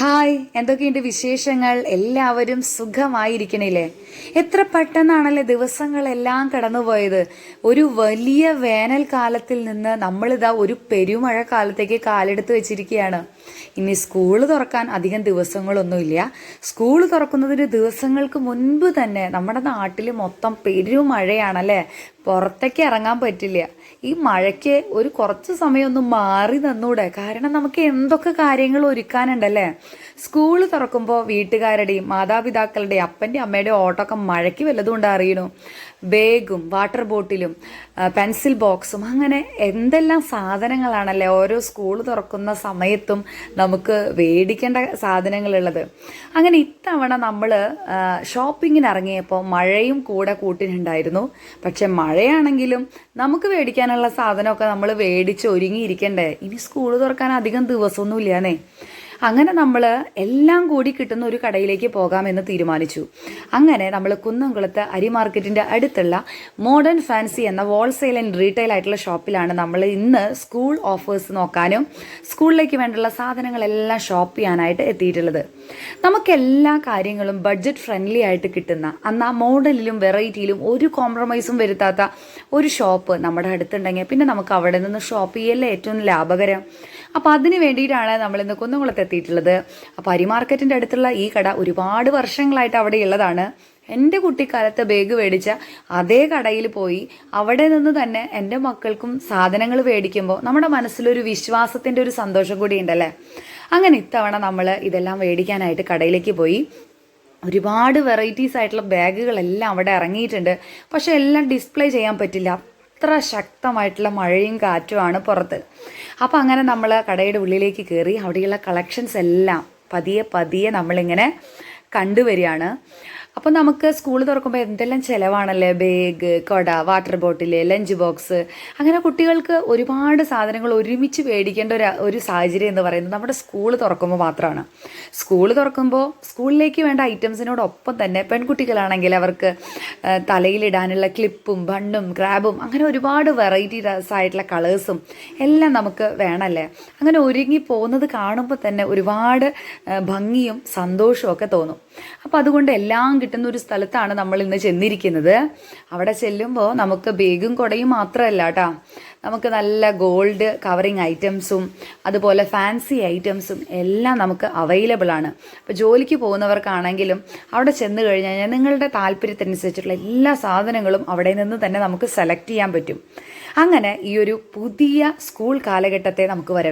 Hi എന്തൊക്കെയുണ്ട് വിശേഷങ്ങൾ? എല്ലാവരും സുഖമായിരിക്കണില്ലേ? എത്ര പെട്ടെന്നാണല്ലേ ദിവസങ്ങളെല്ലാം കടന്നുപോയത്. ഒരു വലിയ വേനൽക്കാലത്തിൽ നിന്ന് നമ്മളിതാ ഒരു പെരുമഴ കാലത്തേക്ക് കാലെടുത്ത് വെച്ചിരിക്കുകയാണ്. ഇനി സ്കൂൾ തുറക്കാൻ അധികം ദിവസങ്ങളൊന്നുമില്ല. സ്കൂൾ തുറക്കുന്നതിന് ദിവസങ്ങൾക്ക് മുൻപ് തന്നെ നമ്മുടെ നാട്ടിൽ മൊത്തം പെരുമഴയാണല്ലേ? പുറത്തേക്ക് ഇറങ്ങാൻ പറ്റില്ല. ഈ മഴയ്ക്ക് ഒരു കുറച്ച് സമയം ഒന്ന് മാറി നിന്നൂടെ. കാരണം നമുക്ക് എന്തൊക്കെ കാര്യങ്ങൾ ഒരുക്കാനുണ്ടല്ലേ സ്കൂൾ തുറക്കുമ്പോൾ വീട്ടുകാരുടെയും മാതാപിതാക്കളുടെയും അപ്പന്റെ അമ്മയുടെയും ഓട്ടമൊക്കെ മഴയ്ക്ക് വല്ലതും കൊണ്ട് അറിയണു? ബാഗും വാട്ടർ ബോട്ടിലും പെൻസിൽ ബോക്സും അങ്ങനെ എന്തെല്ലാം സാധനങ്ങളാണല്ലേ ഓരോ സ്കൂൾ തുറക്കുന്ന സമയത്തും നമുക്ക് മേടിക്കേണ്ട സാധനങ്ങളുള്ളത്. അങ്ങനെ ഇത്തവണ നമ്മൾ ഷോപ്പിങ്ങിന് ഇറങ്ങിയപ്പോൾ മഴയും കൂടെ കൂട്ടിനുണ്ടായിരുന്നു. പക്ഷെ മഴയാണെങ്കിലും നമുക്ക് മേടിക്കാനുള്ള സാധനമൊക്കെ നമ്മൾ മേടിച്ച് ഒരുങ്ങിയിരിക്കണ്ടേ? ഇനി സ്കൂൾ തുറക്കാൻ അധികം ദിവസമൊന്നും ഇല്ലാന്നേ അങ്ങനെ നമ്മൾ എല്ലാം കൂടി കിട്ടുന്ന ഒരു കടയിലേക്ക് പോകാമെന്ന് തീരുമാനിച്ചു. അങ്ങനെ നമ്മൾ കുന്നംകുളത്ത് അരി മാർക്കറ്റിന്റെ അടുത്തുള്ള മോഡേൺ ഫാൻസി എന്ന ഹോൾസെയിൽ ആൻഡ് റീറ്റെയിൽ ആയിട്ടുള്ള ഷോപ്പിലാണ് നമ്മൾ ഇന്ന് സ്കൂൾ ഓഫേഴ്സ് നോക്കാനും സ്കൂളിലേക്ക് വേണ്ടുള്ള സാധനങ്ങളെല്ലാം ഷോപ്പ് ചെയ്യാനായിട്ട് എത്തിയിട്ടുള്ളത്. നമുക്ക് എല്ലാ കാര്യങ്ങളും ബഡ്ജറ്റ് ഫ്രണ്ട്ലി ആയിട്ട് കിട്ടുന്ന അന്ന് ആ മോഡലിലും വെറൈറ്റിയിലും ഒരു കോംപ്രമൈസും വരുത്താത്ത ഒരു ഷോപ്പ് നമ്മുടെ അടുത്തുണ്ടെങ്കിൽ പിന്നെ നമുക്ക് അവിടെ നിന്ന് ഷോപ്പ് ചെയ്യല്ലേ ഏറ്റവും ലാഭകരം. അപ്പോൾ അതിന് വേണ്ടിയിട്ടാണ് നമ്മൾ ഇന്ന് കുന്നംകുളത്ത് എത്തിയിട്ടുള്ളത്. അപ്പോൾ അരിമാർക്കറ്റിന്റെ അടുത്തുള്ള ഈ കട ഒരുപാട് വർഷങ്ങളായിട്ട് അവിടെയുള്ളതാണ് എന്റെ കുട്ടിക്കാലത്ത് ബാഗ് മേടിച്ച അതേ കടയിൽ പോയി അവിടെ നിന്ന് തന്നെ എന്റെ മക്കൾക്കും സാധനങ്ങൾ മേടിക്കുമ്പോൾ നമ്മുടെ മനസ്സിലൊരു വിശ്വാസത്തിന്റെ ഒരു സന്തോഷം കൂടി ഉണ്ടല്ലേ? അങ്ങനെ ഇത്തവണ നമ്മൾ ഇതെല്ലാം മേടിക്കാനായിട്ട് കടയിലേക്ക് പോയി. ഒരുപാട് വെറൈറ്റീസ് ആയിട്ടുള്ള ബാഗുകളെല്ലാം അവിടെ ഇറങ്ങിയിട്ടുണ്ട്. പക്ഷെ എല്ലാം ഡിസ്പ്ലേ ചെയ്യാൻ പറ്റില്ല. അത്ര ശക്തമായിട്ടുള്ള മഴയും കാറ്റുമാണ് പുറത്ത്. അപ്പോൾ അങ്ങനെ നമ്മൾ കടയുടെ ഉള്ളിലേക്ക് കയറി അവിടെയുള്ള കളക്ഷൻസ് എല്ലാം പതിയെ പതിയെ നമ്മളിങ്ങനെ കണ്ടുവരികയാണ്. അപ്പോൾ നമുക്ക് സ്കൂൾ തുറക്കുമ്പോൾ എന്തെല്ലാം ചിലവാണല്ലേ? ബാഗ് കൊട വാട്ടർ ബോട്ടിൽ ലഞ്ച് ബോക്സ് അങ്ങനെ കുട്ടികൾക്ക് ഒരുപാട് സാധനങ്ങൾ ഒരുമിച്ച് മേടിക്കേണ്ട ഒരു ഒരു സാഹചര്യം എന്ന് പറയുന്നത് നമ്മുടെ സ്കൂൾ തുറക്കുമ്പോൾ മാത്രമാണ് സ്കൂൾ തുറക്കുമ്പോൾ സ്കൂളിലേക്ക് വേണ്ട ഐറ്റംസിനോടൊപ്പം തന്നെ പെൺകുട്ടികളാണെങ്കിൽ അവർക്ക് തലയിലിടാനുള്ള ക്ലിപ്പും ബണ്ണും ക്രാബും അങ്ങനെ ഒരുപാട് വെറൈറ്റി ആയിട്ടുള്ള കളേഴ്സും എല്ലാം നമുക്ക് വേണമല്ലേ? അങ്ങനെ ഒരുങ്ങി പോകുന്നത് കാണുമ്പോൾ തന്നെ ഒരുപാട് ഭംഗിയും സന്തോഷവും ഒക്കെ തോന്നും. അപ്പോൾ അതുകൊണ്ട് എല്ലാം കിട്ടുന്ന ഒരു സ്ഥലത്താണ് നമ്മൾ ഇന്ന് ചെന്നിരിക്കുന്നത്. അവിടെ ചെല്ലുമ്പോൾ നമുക്ക് ബേഗും കുടയും മാത്രമല്ല കേട്ടോ നമുക്ക് നല്ല ഗോൾഡ് കവറിങ് ഐറ്റംസും അതുപോലെ ഫാൻസി ഐറ്റംസും എല്ലാം നമുക്ക് അവൈലബിൾ ആണ്. അപ്പോൾ ജോലിക്ക് പോകുന്നവർക്കാണെങ്കിലും അവിടെ ചെന്ന് കഴിഞ്ഞ് കഴിഞ്ഞാൽ നിങ്ങളുടെ താല്പര്യത്തിനനുസരിച്ചിട്ടുള്ള എല്ലാ സാധനങ്ങളും അവിടെ നിന്ന് തന്നെ നമുക്ക് സെലക്ട് ചെയ്യാൻ പറ്റും. അങ്ങനെ ഈ ഒരു പുതിയ സ്കൂൾ കാലഘട്ടത്തെ നമുക്ക് വര